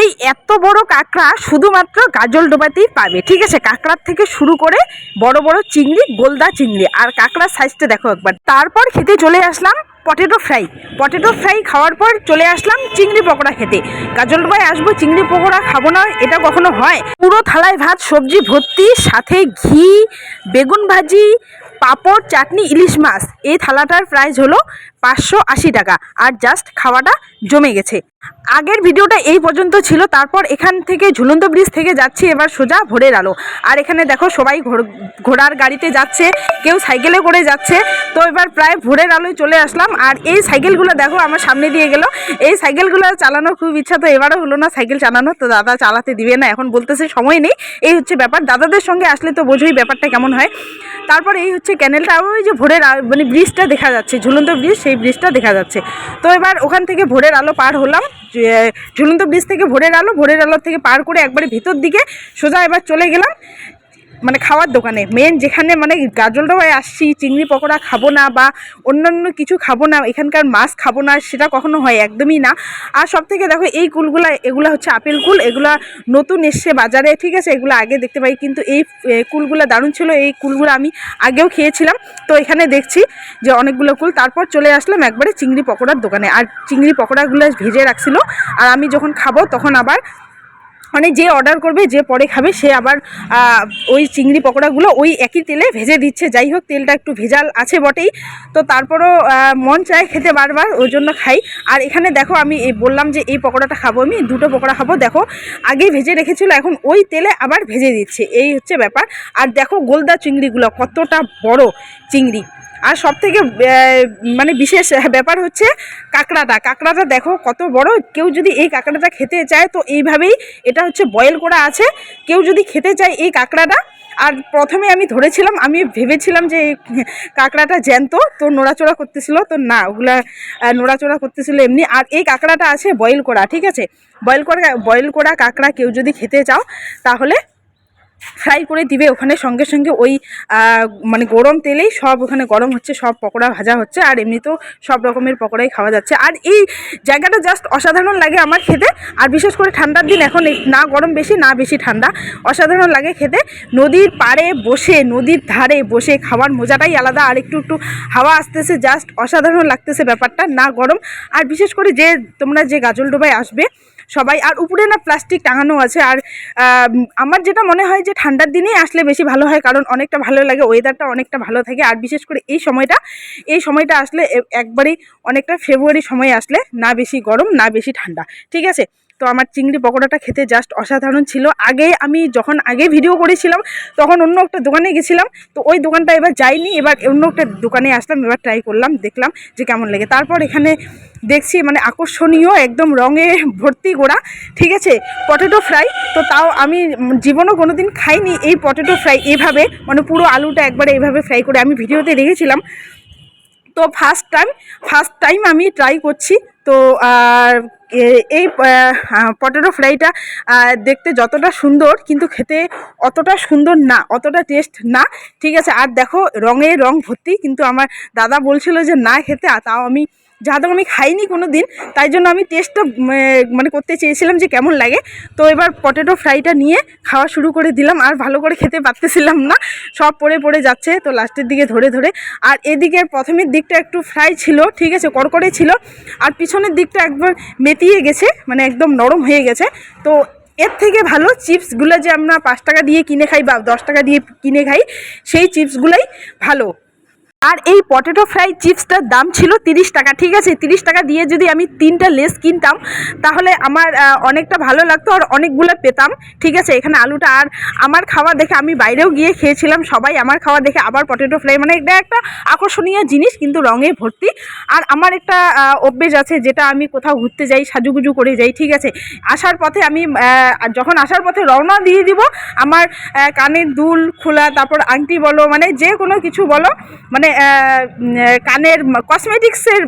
এই এত বড় কাঁকড়া শুধুমাত্র গাজল ডোবাতেই পাবে। ঠিক আছে, কাঁকড়ার থেকে শুরু করে বড় বড় চিংড়ি, গোলদা চিংড়ি। আর কাঁকড়ার সাইজটা দেখো একবার। তারপর খেতে চলে আসলাম পটেটো ফ্রাই পটেটো ফ্রাই খাওয়ার পর চলে আসলাম চিংড়ি পকোড়া খেতে। গাজল ডোবায় আসব, চিংড়ি পকোড়া খাব না, এটা কখনো হয়? পুরো থালায় ভাত, সবজি ভর্তি, সাথে ঘি, বেগুন ভাজি, পাঁপড়, চাটনি, ইলিশ মাছ। এই থালাটার প্রাইস হলো পাঁচশো আশি টাকা। আর জাস্ট খাওয়াটা জমে গেছে। আগের ভিডিওটা এই পর্যন্ত ছিল, তারপর এখান থেকে ঝুলন্ত ব্রিজ থেকে যাচ্ছি, এবার সোজা ভোরের আলো। আর এখানে দেখো সবাই ঘোড়- ঘোড়ার গাড়িতে যাচ্ছে, কেউ সাইকেলে করে যাচ্ছে। তো এবার প্রায় ভোরের আলোয় চলে আসলাম, আর এই সাইকেলগুলো দেখো আমার সামনে দিয়ে গেল। এই সাইকেলগুলো চালানোর খুব ইচ্ছা, তো এবারও হলো না সাইকেল চালানো, তো দাদা চালাতে দিবে না, এখন বলতেছে সময় নেই। এই হচ্ছে ব্যাপার, দাদাদের সঙ্গে আসলে তো বোঝোই ব্যাপারটা কেমন হয়। তারপর এই হচ্ছে ক্যানেলটা, ওই যে ভোরের মানে ব্রিজটা দেখা যাচ্ছে, ঝুলন্ত ব্রিজ, সেই ব্রিজটা দেখা যাচ্ছে। তো এবার ওখান থেকে ভোরের আলো পার হলাম ঝুলন্ত ব্রিজ থেকে ভোরের আলো ভোরের আলো থেকে পার করে একবারে ভিতর দিকে সোজা এবার চলে গেলাম। মানে খাওয়ার দোকানে। মেন যেখানে মানে গাজলডোবায় আসছি, চিংড়ি পকোড়া খাব না বা অন্যান্য কিছু খাব না, এখানকার মাছ খাব না, সেটা কখনো হয় একদমই না। আর সব থেকে দেখো, এই কুলগুলা এগুলো হচ্ছে আপেল কুল এগুলা নতুন এসছে বাজারে, ঠিক আছে? এগুলো আগে দেখতে পাই, কিন্তু এই কুলগুলো দারুণ ছিল, এই কুলগুলো আমি আগেও খেয়েছিলাম। তো এখানে দেখছি যে অনেকগুলো কুল, তারপর চলে আসলাম একবারে চিংড়ি পকোড়ার দোকানে। আর চিংড়ি পকোড়াগুলো ভেজে রাখছিল, আর আমি যখন খাব তখন আবার মানে যে অর্ডার করবে, যে পরে খাবে, সে আবার ওই চিংড়ি পকোড়াগুলো ওই একই তেলে ভেজে দিচ্ছে। যাই হোক, তেলটা একটু ভেজাল আছে বটেই। তো তারপরও মন চায় খেতে বারবার, ওই জন্য খাই। আর এখানে দেখো, আমি বললাম যে এই পকোড়াটা খাব আমি, দুটো পকোড়া খাব। দেখো, আগেই ভেজে রেখেছিল, এখন ওই তেলে আবার ভেজে দিচ্ছে। এই হচ্ছে ব্যাপার। আর দেখো, গোলদা চিংড়িগুলো কতটা বড় চিংড়ি। আর সব থেকে মানে বিশেষ ব্যাপার হচ্ছে কাঁকড়াটা। কাঁকড়াটা দেখো কত বড়, কেউ যদি এই কাঁকড়াটা খেতে চায় তো এইভাবেই এটা হচ্ছে বয়েল করা আছে। কেউ যদি খেতে চায় এই কাঁকড়াটা, আর প্রথমে আমি ধরেছিলাম, আমি ভেবেছিলাম যে এই কাঁকড়াটা জ্যান্ত, তো নোড়াচোড়া করতেছিল, তো না, ওগুলা নোড়াচোড়া করতেছিল এমনি। আর এই কাঁকড়াটা আছে বয়েল করা, ঠিক আছে? বয়েল করা বয়েল করা কাঁকড়া কেউ যদি খেতে চাও, তাহলে ফ্রাই করে দিবে ওখানে সঙ্গে সঙ্গে ওই মানে গরম তেলেই সব ওখানে গরম হচ্ছে, সব পকোড়া ভাজা হচ্ছে, আর এমনিতেও সব রকমের পকোড়াই খাওয়া যাচ্ছে। আর এই জায়গাটা জাস্ট অসাধারণ লাগে আমার খেতে, আর বিশেষ করে ঠান্ডার দিন এখন না গরম বেশি, না বেশি ঠান্ডা, অসাধারণ লাগে খেতে। নদীর পাড়ে বসে, নদীর ধারে বসে খাওয়ার মজাটাই আলাদা, আর একটু একটু হাওয়া আসতেছে জাস্ট অসাধারণ লাগতেছে ব্যাপারটা, না গরম। আর বিশেষ করে যে তোমরা যে গাজল ডোবায় আসবে সবাই। আর উপরে না প্লাস্টিক টাঙানো আছে। আর আমার যেটা মনে হয় যে ঠান্ডার দিনেই আসলে বেশি ভালো হয়, কারণ অনেকটা ভালো লাগে ওয়েদারটা অনেকটা ভালো থাকে। আর বিশেষ করে এই সময়টা এই সময়টা আসলে একবারই অনেকটা ফেব্রুয়ারি সময় আসলে না বেশি গরম, না বেশি ঠান্ডা। ঠিক আছে? তো আমার চিংড়ি পকোড়াটা খেতে জাস্ট অসাধারণ ছিল। আগে আমি যখন আগে ভিডিও করেছিলাম, তখন অন্য একটা দোকানে গেছিলাম, তো ওই দোকানটা এবার যাইনি। এবার অন্য একটা দোকানে আসলাম, এবার ট্রাই করলাম, দেখলাম যে কেমন লাগে। তারপর এখানে দেখছি মানে আকর্ষণীয় একদম রঙে ভর্তি গোড়া, ঠিক আছে? পটেটো ফ্রাই তো তাও আমি জীবনেও কোনো দিন খাইনি এই পটেটো ফ্রাই এভাবে মানে পুরো আলুটা একবারে এভাবে ফ্রাই করে আমি ভিডিওতে দেখেছিলাম। তো ফার্স্ট টাইম ফার্স্ট টাইম আমি ট্রাই করছি। তো এই পটেটো ফ্রাইটা দেখতে যতটা সুন্দর, কিন্তু খেতে অতটা সুন্দর না, অতটা টেস্ট না। ঠিক আছে, আর দেখো, রঙে রং ভর্তি, কিন্তু আমার দাদা বলছিল যে না খেতে তাও আমি যাদের আমি খাইনি কোনো দিন তাই জন্য আমি টেস্টটা মানে করতে চেয়েছিলাম যে কেমন লাগে। তো এবার পটেটো ফ্রাইটা নিয়ে খাওয়া শুরু করে দিলাম, আর ভালো করে খেতে পারতেছিলাম না। সব পড়ে পড়ে যাচ্ছে, তো লাস্টের দিকে ধরে ধরে। আর এদিকে প্রথমের দিকটা একটু ফ্রাই ছিল, ঠিক আছে কড়কড়ে ছিল। আর পিছনের দিকটা একবার মেতিয়ে গেছে মানে একদম নরম হয়ে গেছে। তো এর থেকে ভালো চিপসগুলো যে আমরা পাঁচ টাকা দিয়ে কিনে খাই বা দশ টাকা দিয়ে কিনে খাই, সেই চিপসগুলোই ভালো। আর এই পটেটো ফ্রাই চিপসটার দাম ছিল তিরিশ টাকা। ঠিক আছে, তিরিশ টাকা দিয়ে যদি আমি তিনটা লেস কিনতাম, তাহলে আমার অনেকটা ভালো লাগতো আর অনেকগুলো পেতাম। ঠিক আছে, এখানে আলুটা আর আমার খাওয়া দেখে আমি বাইরেও গিয়ে খেয়েছিলাম, সবাই আমার খাওয়া দেখে আবার পটেটো ফ্রাই মানে এটা একটা আকর্ষণীয় জিনিস, কিন্তু রঙে ভর্তি। আর আমার একটা অভ্যেস আছে, যেটা আমি কোথাও ঘুরতে যাই, সাজুগুজু করে যাই, ঠিক আছে। আসার পথে আমি যখন আসার পথে রওনা দিয়ে দিব, আমার কানের দুল, খোলা, তারপর আংটি বলো মানে যে কোনো কিছু বলো মানে কানের কসমেটিক্সের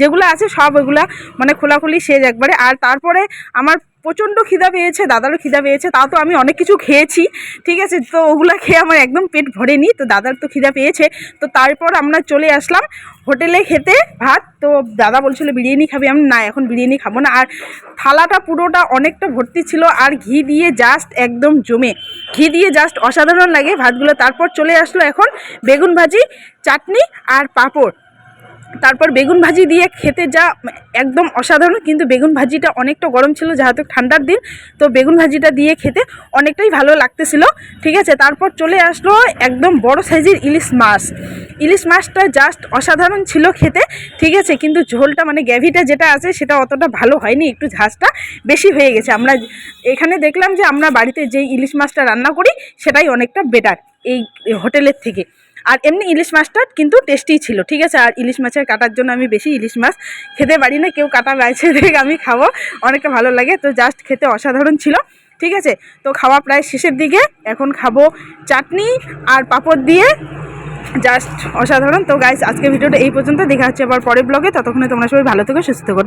যেগুলো আছে সব ওইগুলো মানে খোলাখুলি সেজ একবারে। আর তারপরে আমার প্রচণ্ড খিদা পেয়েছে, দাদারও খিদা পেয়েছে, তাও তো আমি অনেক কিছু খেয়েছি, ঠিক আছে? তো ওগুলো খেয়ে আমার একদম পেট ভরেনি, তো দাদার তো খিদা পেয়েছে। তো তারপর আমরা চলে আসলাম হোটেলে খেতে ভাত, তো দাদা বলছিল বিরিয়ানি খাবি, আমি না, এখন বিরিয়ানি খাব না। আর থালাটা পুরোটা অনেকটা ভর্তি ছিল, আর ঘি দিয়ে জাস্ট একদম জমে। ঘি দিয়ে জাস্ট অসাধারণ লাগে ভাতগুলো। তারপর চলে আসলো এখন বেগুন ভাজি, চাটনি আর পাঁপড়। তারপর বেগুন ভাজি দিয়ে খেতে যা একদম অসাধারণ, কিন্তু বেগুন ভাজিটা অনেকটা গরম ছিল যেহেতু ঠান্ডার দিন, তো বেগুন ভাজিটা দিয়ে খেতে অনেকটাই ভালো লাগতেছিল। ঠিক আছে, তারপর চলে আসলো একদম বড় সাইজের ইলিশ মাছ। ইলিশ মাছটা জাস্ট অসাধারণ ছিল খেতে, ঠিক আছে, কিন্তু ঝোলটা মানে গ্যাভিটা যেটা আছে সেটা অতটা ভালো হয়নি, একটু ঝাঁজটা বেশি হয়ে গেছে। আমরা এখানে দেখলাম যে আমরা বাড়িতে যেই ইলিশ মাছটা রান্না করি, সেটাই অনেকটা বেটার এই হোটেলের থেকে। আর এমনি ইলিশ মাছটা কিন্তু টেস্টি ছিল, ঠিক আছে? আর ইলিশ মাছের কাটার জন্য আমি বেশি ইলিশ মাছ খেতে পারি না, কেউ কাটা বাইছে দেখ, আমি খাব, অনেকটা ভালো লাগে। তো জাস্ট খেতে অসাধারণ ছিল, ঠিক আছে? তো খাওয়া প্রায় শেষের দিকে, এখন খাব চাটনি আর পাঁপড় দিয়ে জাস্ট অসাধারণ। তো গাইস আজকে ভিডিওটা এই পর্যন্ত, দেখা হচ্ছে আবার পরের ব্লগে ততক্ষণে তোমরা সবাই ভালো থেকো, সুস্থ থেকো